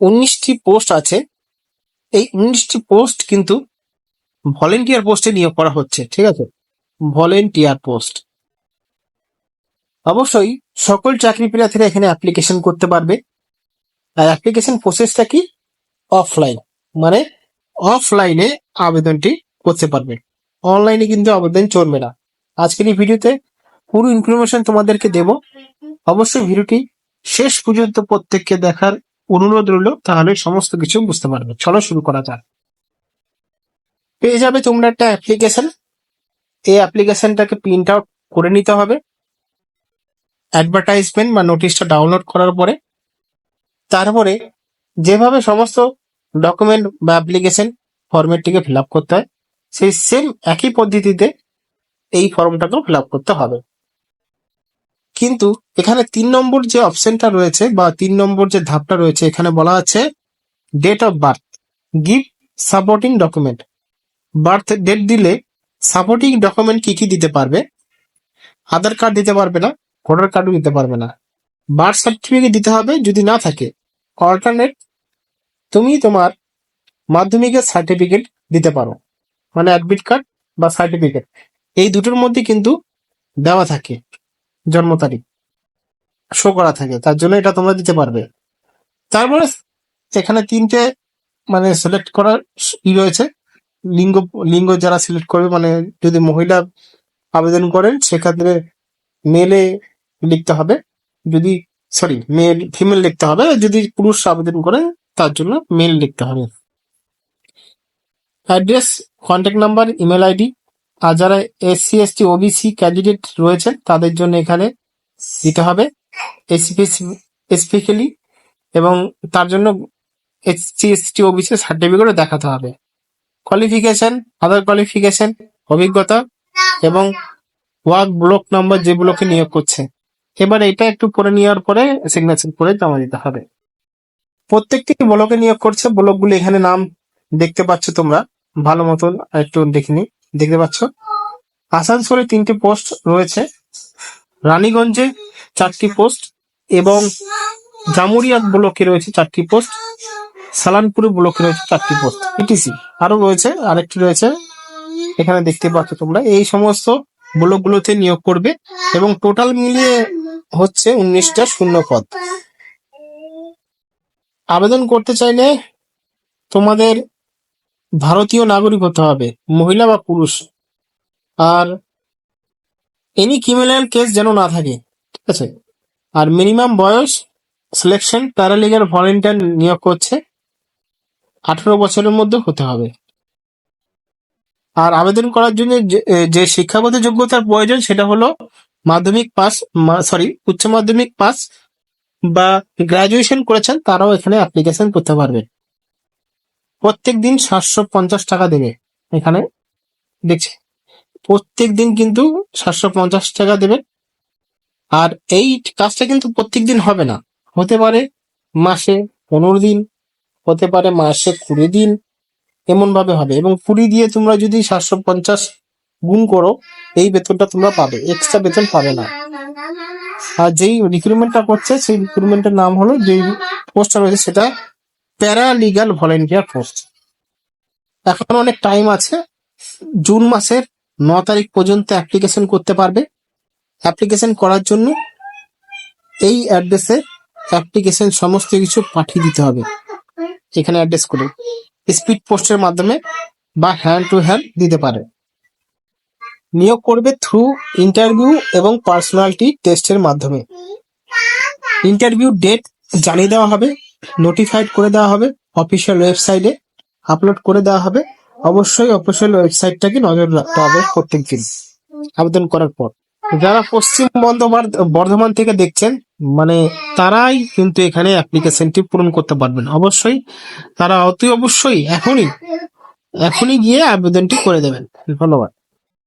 উনিশটি পোস্ট আছে। এই উনিশটি পোস্ট কিন্তু ভলেন্টিয়ার পোস্টে নিয়োগ করা হচ্ছে, ঠিক আছে? Volunteer post. অবশ্যই সকল চাকরি প্রার্থীরা এখানে অ্যাপ্লিকেশন করতে পারবে। আর অ্যাপ্লিকেশন প্রসেসটা কি? অফলাইন মানে অফলাইনে আবেদনটি করতে পারবে। অনলাইনে কিন্তু আবেদন চলবে না। আজকের এই ভিডিওতে পুরো ইনফরমেশন তোমাদেরকে দেব। অবশ্যই ভিডিওটি শেষ পর্যন্ত প্রত্যেককে দেখার অনুরোধ রইল, তাহলে সমস্ত কিছু বুঝতে পারবে। চলো শুরু করা যাক। পেয়ে যাবে তোমরা একটা অ্যাপ্লিকেশন এই অ্যাপ্লিকেশনটাকে প্রিন্ট আউট করে নিতে হবে। অ্যাডভার্টাইজমেন্ট বা নোটিশটা ডাউনলোড করার পরে, তারপরে যেভাবে সমস্ত ডকুমেন্ট বা অ্যাপ্লিকেশন ফরম্যাটটিকে ফিল করতে হয়, সেই সেম একই পদ্ধতিতে এই ফর্মটাকেও ফিল করতে হবে। কিন্তু এখানে তিন নম্বর যে অপশনটা রয়েছে বা তিন নম্বর যে ধাপটা রয়েছে, এখানে বলা আছে date of birth give supporting document birth date দিলে সাপোর্টিং ডকুমেন্ট কি কি দিতে পারবে? আধার কার্ড দিতে পারবে না ভোটার কার্ডও দিতে পারবে না। বার্থ সার্টিফিকেট দিতে হবে যদি না থাকে। অল্টারনেট তুমি তোমার মাধ্যমিকের সার্টিফিকেট দিতে পারো। মানে অ্যাডমিট কার্ড বা সার্টিফিকেট এই দুটোর মধ্যে কিন্তু দেওয়া থাকে। জন্ম তারিখ। শো করা থাকে, তার জন্য এটা তোমরা দিতে পারবে। তারপরে এখানে তিনটে মানে সিলেক্ট করার ই রয়েছে। লিঙ্গ লিঙ্গ যারা সিলেক্ট করবে মানে যদি মহিলা আবেদন করেন, সেক্ষেত্রে মেলে লিখতে হবে। যদি সরি মেল ফিমেল লিখতে হবে। যদি পুরুষ আবেদন করে, তার জন্য মেল লিখতে হবে। Address contact number email ID আর যারা এসসি এসটি ওবিসি ক্যান্ডিডেট রয়েছে তাদের জন্য এখানে দিতে হবে স্পেশালি এবং তার জন্য এসসি এসটি ওবিসি সার্টিফিকেটও দেখাতে হবে। কোয়ালিফিকেশন আদার কোয়ালিফিকেশন অভিজ্ঞতা এবং ওয়ার্ক ব্লক নাম্বার যে ব্লকে নিয়োগ করছে। এবার এটা একটু পরে নেওয়ার পরে সিগনেচার করে জমা দিতে হবে। প্রত্যেকটি ব্লকে নিয়োগ করছে ব্লকগুলো এখানে নাম দেখতে পাচ্ছ তোমরা। ভালো মতন একটু দেখে নি দেখতে পাচ্ছ? আসানসোলে তিনটি পোস্ট রয়েছে। রানীগঞ্জে চারটি পোস্ট এবং জামুরিয়া ব্লকে রয়েছে চারটি পোস্ট। সালানপুর ব্লকে রয়েছে চারটি পোস্ট। ইটিসি আরও রয়েছে, আরেকটি রয়েছে। এখানে দেখতে পাচ্ছ তোমরা। এই সমস্ত ব্লকগুলোতে নিয়োগ করবে এবং টোটাল মিলিয়ে হচ্ছে উনিশটা শূন্য পদ। আবেদন করতে চাইলে তোমাদের ভারতীয় নাগরিক হতে হবে, মহিলা বা পুরুষ। আর এনি ক্রিমিনাল কেস যেন না থাকে, ঠিক আছে? আর মিনিমাম বয়স সিলেকশন প্যারালিগাল ভলেন্টিয়ার নিয়োগ করছে, আঠারো বছরের মধ্যে হতে হবে। আর আবেদন করার জন্য যে- শিক্ষাগত যোগ্যতার প্রয়োজন সেটা হলো মাধ্যমিক পাস সরি উচ্চ মাধ্যমিক পাস বা গ্রাজুয়েশন করেছেন, তারাও এখানে অ্যাপ্লিকেশন করতে পারবেন। প্রত্যেক দিন সাতশো পঞ্চাশ টাকা দেবে। এখানে, দেখছি? প্রত্যেক দিন কিন্তু সাতশো পঞ্চাশ টাকা দেবে। আর এই কাজটা কিন্তু প্রত্যেক দিন হবে না। হতে পারে মাসে পনেরো দিন, হতে পারে মাসে কুড়ি দিন এমন ভাবে হবে। এবং কুড়ি দিয়ে তোমরা যদি সাতশো পঞ্চাশ গুণ করো, এই বেতনটা তোমরা পাবে। এক্সট্রা বেতন পাবে না। আর যেই রিক্রুটমেন্টটা করছে, সেই রিক্রুটমেন্টের নাম হলো, যেই পোস্টটা রয়েছে, সেটা প্যারালিগাল ভলেন্টিয়ার পোস্ট এখন অনেক টাইম আছে, জুন মাসের ন তারিখ পর্যন্ত অ্যাপ্লিকেশন করতে পারবে। অ্যাপ্লিকেশন করার জন্য এই অ্যাড্রেসে অ্যাপ্লিকেশন সমস্ত কিছু পাঠিয়ে দিতে হবে। এখানে অ্যাড্রেস করে স্পিড পোস্টের মাধ্যমে বা হ্যান্ড টু হ্যান্ড দিতে পারে। নিয়োগ করবে থ্রু ইন্টারভিউ এবং পার্সোনালিটি টেস্টের মাধ্যমে। ইন্টারভিউ ডেট জানিয়ে দেওয়া হবে। নোটিফাইড করে দেওয়া হবে অফিসিয়াল ওয়েবসাইটে আপলোড করে দেওয়া হবে। অবশ্যই অফিসিয়াল ওয়েবসাইটটাকে নজর রাখতে হবে প্রত্যেক দিন। আবেদন করার পর। যারা পশ্চিম বর্ধমান বর্ধমান থেকে দেখছেন মানে তারাই কিন্তু এখানে অ্যাপ্লিকেশনটি পূরণ করতে পারবেন। অবশ্যই তারা অতি অবশ্যই এখনই এখনই গিয়ে আবেদনটি করে দেবেন। ধন্যবাদ।